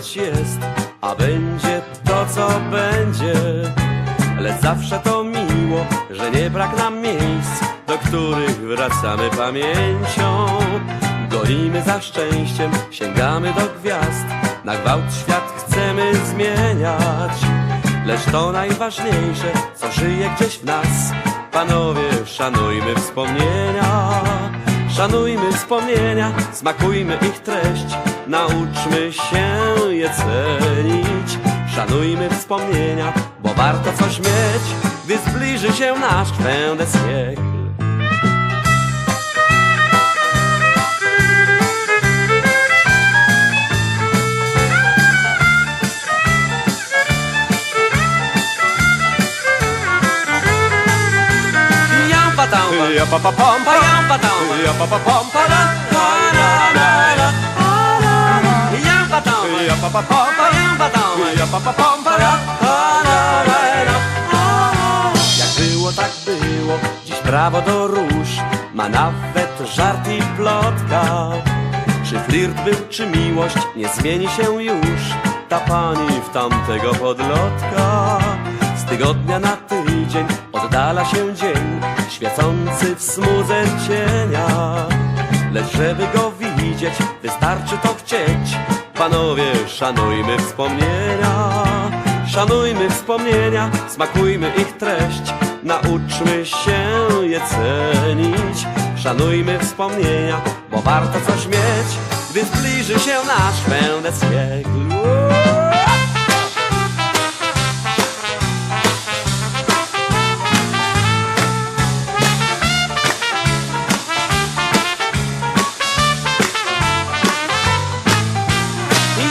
być jest, a będzie to co będzie. Lecz zawsze to miło, że nie brak nam miejsc, do których wracamy pamięcią. Gonimy za szczęściem, sięgamy do gwiazd, na gwałt świat chcemy zmieniać. Lecz to najważniejsze, co żyje gdzieś w nas. Panowie, szanujmy wspomnienia. Szanujmy wspomnienia, smakujmy ich treść, nauczmy się je cenić. Szanujmy wspomnienia, bo warto coś mieć, gdy zbliży się nasz dam pa Ja pa pa pam pa. Yam pa dam pa. Ja pa pam pa prawo do róż Ma nawet żart i plotka. Czy flirt był, czy miłość, nie zmieni się już. Ta pani w tamtego podlotka. Z tygodnia na tydzień oddala się dzień Świecący w smudze cienia. Lecz żeby go widzieć, wystarczy to chcieć. Panowie, szanujmy wspomnienia. Szanujmy wspomnienia, smakujmy ich treść Nauczmy się je cenić. Szanujmy wspomnienia, bo warto coś mieć Gdy zbliży się nasz pa.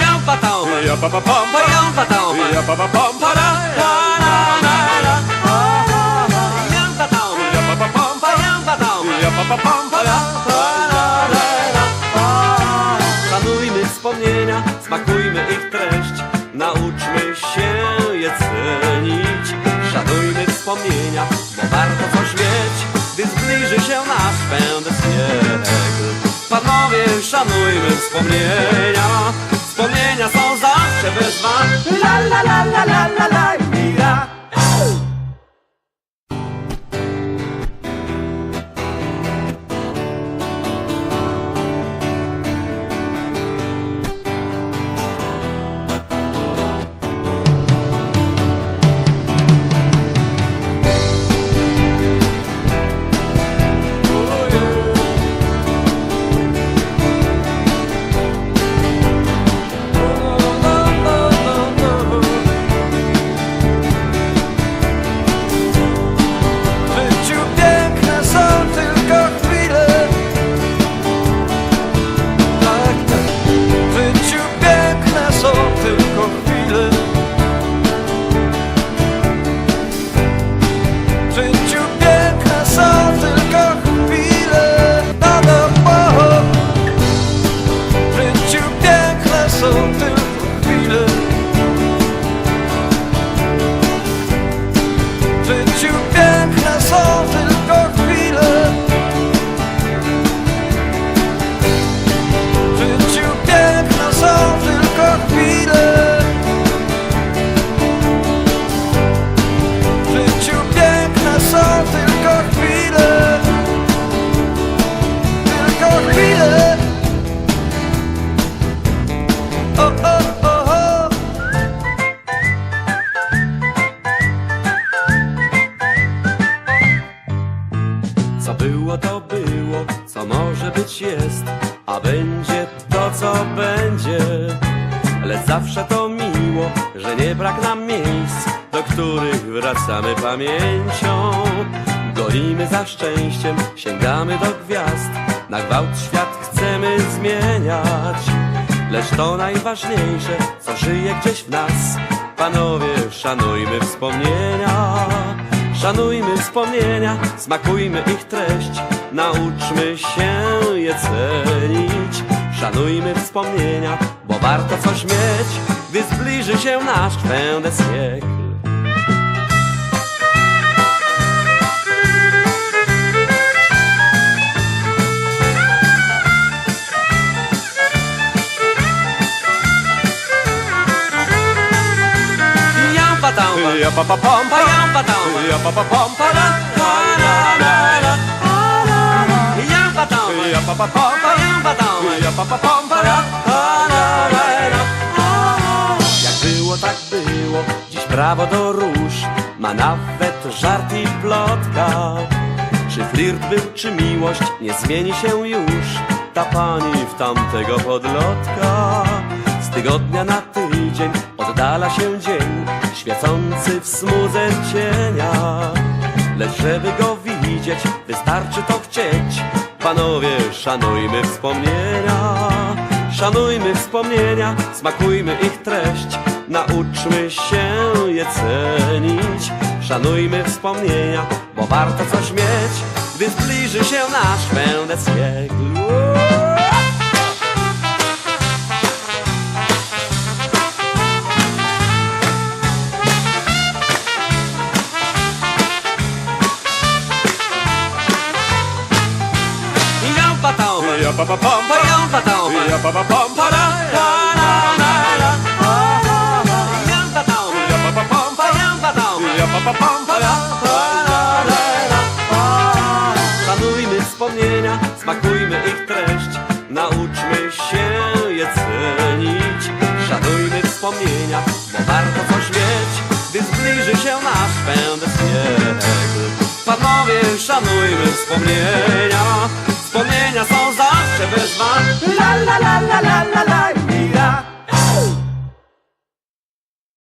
Dam pa Ja pa. Pa pam pa. Pa pa Ja pa. Pa pam pa wspomnienia, smakujmy ich treść Nauczmy się je cenić. Szanujmy wspomnienia, bo warto coś mieć. Gdy zbliży się nasz siècle Panowie, szanujmy wspomnienia. Wspomnienia są zawsze bez La la la la la la la jest, a będzie to, co będzie. Lecz zawsze to miło, że nie brak nam miejsc, do których wracamy pamięcią. Gonimy za szczęściem, sięgamy do gwiazd, na gwałt świat chcemy zmieniać. Lecz to najważniejsze, co żyje gdzieś w nas. Panowie, szanujmy wspomnienia. Szanujmy wspomnienia, smakujmy ich treść, Nauczmy się je cenić. Szanujmy wspomnienia, bo warto coś mieć Gdy zbliży się nasz kwędę wiek. Yapa pa pom pa yapa pom pa. Yapa pa pom pa Jak było, tak było, dziś prawo do róż. Ma nawet żart i plotka. Czy flirt był, czy miłość, nie zmieni się już. Ta pani w tamtego podlotka. Z tygodnia na tydzień oddala się dzień Świecący w smudze cienia. Lecz żeby go widzieć, wystarczy to chcieć Panowie, szanujmy wspomnienia Szanujmy wspomnienia, smakujmy ich treść Nauczmy się je cenić. Szanujmy wspomnienia, bo warto coś mieć Gdy zbliży się nasz Wendesiek Ja pa pa pam pa jam patão, Ja pa pa pam pa para Jam patão, Ja pa pa pam pa Ja pa pa pam pa Szanujmy wspomnienia, smakujmy ich treść. Nauczmy się je cenić. Szanujmy wspomnienia, bo warto coś mieć Gdy zbliży się nasz Wendesiek Panowie, szanujmy wspomnienia Wspomnienia są zawsze bez was La la la la la la la